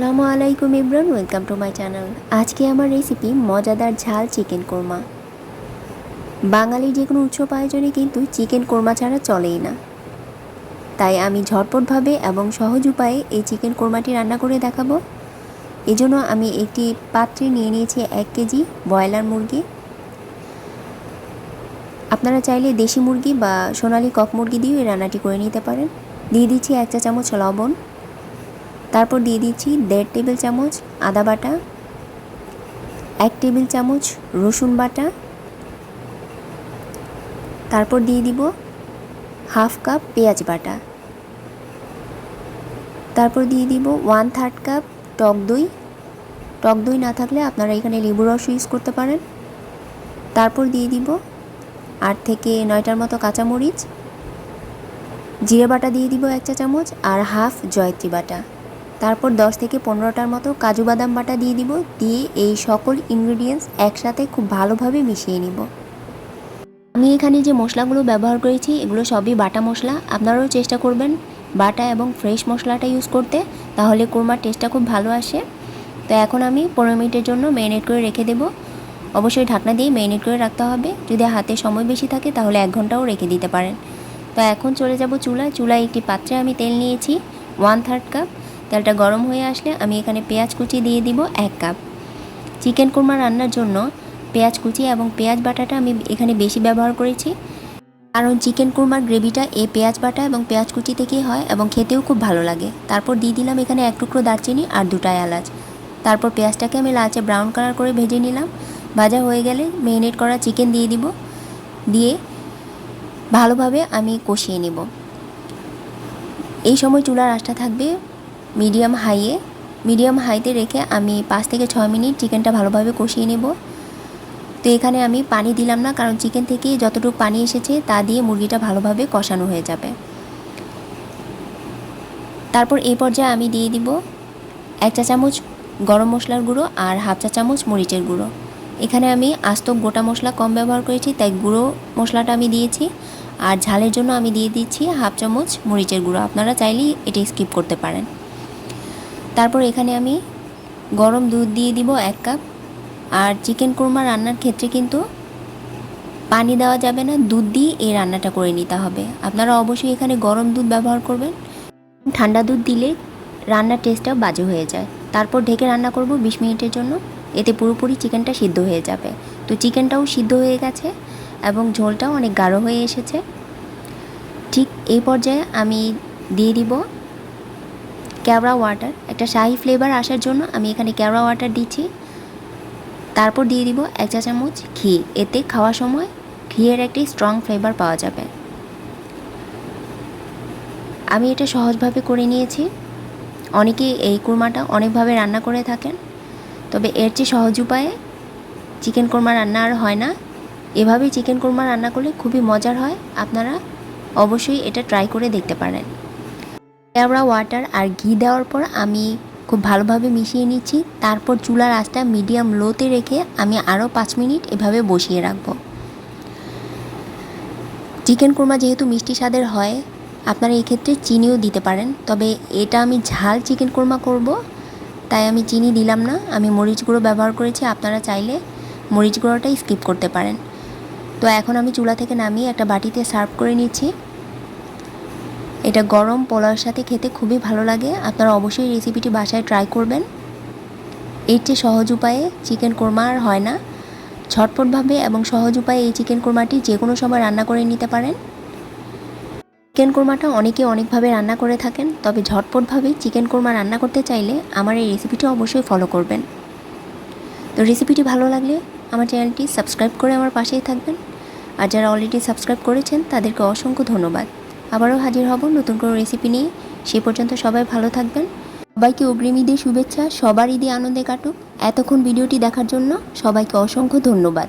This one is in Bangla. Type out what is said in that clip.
আসসালামু আলাইকুম Imran welcome to my channel আজকে আমার রেসিপি মজাদার ঝাল চিকেন কোরমা বাঙালির যে কোনো উৎসব আয়োজনে কিন্তু চিকেন কোরমা ছাড়া চলেই না। তাই আমি ঝটপটভাবে এবং সহজ উপায়ে এই চিকেন কোরমাটি রান্না করে দেখাবো। এজন্য আমি একটি পাত্রে নিয়ে নিয়েছি এক কেজি ব্রয়লার মুরগি। আপনারা চাইলে দেশি মুরগি বা সোনালি কক মুরগি দিয়েও এই রান্নাটি করে নিতে পারেন। দিয়ে দিচ্ছি এক চা চামচ লবণ। তারপর দিয়ে দিচ্ছি দেড় টেবিল চামচ আদা বাটা, এক টেবিল চামচ রসুন বাটা, তারপর দিয়ে দিব হাফ কাপ পেঁয়াজ বাটা। তারপর দিয়ে দিব ওয়ান থার্ড কাপ টক দই। টক দই না থাকলে আপনারা এখানে লেবু রস ইউজ করতে পারেন। তারপর দিয়ে দিব আট থেকে নয়টার মতো কাঁচামরিচ। জিরে বাটা দিয়ে দিব এক চা চামচ আর হাফ জয়ত্রী বাটা। তারপর দশ থেকে পনেরোটার মতো কাজু বাদাম বাটা দিয়ে দিব, দিয়ে এই সকল ইনগ্রিডিয়েন্টস একসাথে খুব ভালোভাবে মিশিয়ে নিব। আমি এখানে যে মশলাগুলো ব্যবহার করেছি, এগুলো সবই বাটা মশলা। আপনারাও চেষ্টা করবেন বাটা এবং ফ্রেশ মশলাটা ইউজ করতে, তাহলে কোরমার টেস্টটা খুব ভালো আসে। তো এখন আমি পনেরো মিনিটের জন্য ম্যারিনেট করে রেখে দেবো। অবশ্যই ঢাকনা দিয়ে ম্যারিনেট করে রাখতে হবে। যদি হাতে সময় বেশি থাকে, তাহলে এক ঘন্টাও রেখে দিতে পারেন। তো এখন চলে যাব চুলায়। চুলায় একটি পাত্রে আমি তেল নিয়েছি ওয়ান থার্ড কাপ তেলটা গরম হয়ে আসলে আমি এখানে পেঁয়াজ কুচি দিয়ে দিব এক কাপ। চিকেন কোরমা রান্নার জন্য পেঁয়াজ কুচি এবং পেঁয়াজ বাটাটা আমি এখানে বেশি ব্যবহার করেছি। কারণ চিকেন কুরমার গ্রেভিটা এই পেঁয়াজ বাটা এবং পেঁয়াজ কুচি থেকেই হয় এবং খেতেও খুব ভালো লাগে। তারপর দিয়ে দিলাম এখানে এক টুকরো দারচিনি আর দুটা এলাচ। তারপর পেঁয়াজটাকে আমি লাচে ব্রাউন কালার করে ভেজে নিলাম। ভাজা হয়ে গেলে মেরিনেট করা চিকেন দিয়ে দিব। দিয়ে ভালোভাবে আমি কষিয়ে নেব। এই সময় চুলার আঁচটা থাকবে মিডিয়াম হাইয়ে, মিডিয়াম হাইতে রেখে আমি পাঁচ থেকে ছয় মিনিট চিকেনটা ভালোভাবে কষিয়ে নেব। তো এখানে আমি পানি দিলাম না, কারণ চিকেন থেকে যতটুকু পানি এসেছে তা দিয়ে মুরগিটা ভালোভাবে কষানো হয়ে যাবে। তারপর এই পর্যায়ে আমি দিয়ে দিব এক চা চামচ গরম মশলার গুঁড়ো আর হাফ চা চামচ মরিচের গুঁড়ো। এখানে আমি আস্ত গোটা মশলা কম ব্যবহার করেছি, তাই গুঁড়ো মশলাটা আমি দিয়েছি। আর ঝালের জন্য আমি দিয়ে দিচ্ছি হাফ চামচ মরিচের গুঁড়ো, আপনারা চাইলেই এটা স্কিপ করতে পারেন। তারপর এখানে আমি গরম দুধ দিয়ে দিব এক কাপ। আর চিকেন কোরমা রান্নার ক্ষেত্রে কিন্তু পানি দেওয়া যাবে না, দুধ দিয়ে এই রান্নাটা করে নিতে হবে। আপনারা অবশ্যই এখানে গরম দুধ ব্যবহার করবেন। ঠান্ডা দুধ দিলে রান্নার টেস্টটাও বাজে হয়ে যায়। তারপর ঢেকে রান্না করব বিশ মিনিটের জন্য। এতে পুরোপুরি চিকেনটা সিদ্ধ হয়ে যাবে। তো চিকেনটাও সিদ্ধ হয়ে গেছে এবং ঝোলটাও অনেক গাঢ় হয়ে এসেছে। ঠিক এই পর্যায়ে আমি দিয়ে দিব ক্যাবড়া ওয়াটার একটা শাহি ফ্লেভার আসার জন্য আমি এখানে ক্যাবড়া ওয়াটার দিচ্ছি। তারপর দিয়ে দিব এক চা চামচ ঘি। এতে খাওয়ার সময় ঘিয়ের একটি স্ট্রং ফ্লেভার পাওয়া যাবে। আমি এটা সহজভাবে করে নিয়েছি। অনেকে এই কুরমাটা অনেকভাবে রান্না করে থাকেন। তবে এর চেয়ে সহজ উপায়ে চিকেন কোরমা রান্না আর হয় না। এভাবেই চিকেন কোরমা রান্না করলে খুবই মজার হয়। আপনারা অবশ্যই এটা ট্রাই করে দেখতে পারেন। কেওড়া ওয়াটার আর ঘি দেওয়ার পর আমি খুব ভালোভাবে মিশিয়ে নিচ্ছি। তারপর চুলার আঁচটা মিডিয়াম লোতে রেখে আমি আরও পাঁচ মিনিট এভাবে বসিয়ে রাখব। চিকেন কোরমা যেহেতু মিষ্টি স্বাদের হয়, আপনারা এই ক্ষেত্রে চিনিও দিতে পারেন। তবে এটা আমি ঝাল চিকেন কোরমা করব, তাই আমি চিনি দিলাম না। আমি মরিচ গুঁড়ো ব্যবহার করেছি, আপনারা চাইলে মরিচ গুঁড়োটাই স্কিপ করতে পারেন। তো এখন আমি চুলা থেকে নামিয়ে একটা বাটিতে সার্ভ করে নিচ্ছি। এটা গরম পোলাওর সাথে খেতে খুবই ভালো লাগে। আপনারা অবশ্যই রেসিপিটি বাসায় ট্রাই করবেন। এর চেয়ে সহজ উপায়ে চিকেন কোরমা আর হয় না। ঝটপটভাবে এবং সহজ উপায়ে এই চিকেন কোরমাটি যে কোনো সময় রান্না করে নিতে পারেন। চিকেন কোরমাটা অনেকে অনেকভাবে রান্না করে থাকেন, তবে ঝটপটভাবে চিকেন কোরমা রান্না করতে চাইলে আমার এই রেসিপিটি অবশ্যই ফলো করবেন। তো রেসিপিটি ভালো লাগলে আমার চ্যানেলটি সাবস্ক্রাইব করে আমার পাশেই থাকবেন। আর যারা অলরেডি সাবস্ক্রাইব করেছেন, তাদেরকে অসংখ্য ধন্যবাদ। আবারও হাজির হব নতুন কোনো রেসিপি নিয়ে। সে পর্যন্ত সবাই ভালো থাকবেন। সবাইকে অগ্রিম ঈদের শুভেচ্ছা, সবার ঈদে আনন্দে কাটুক। এতক্ষণ ভিডিওটি দেখার জন্য সবাইকে অসংখ্য ধন্যবাদ।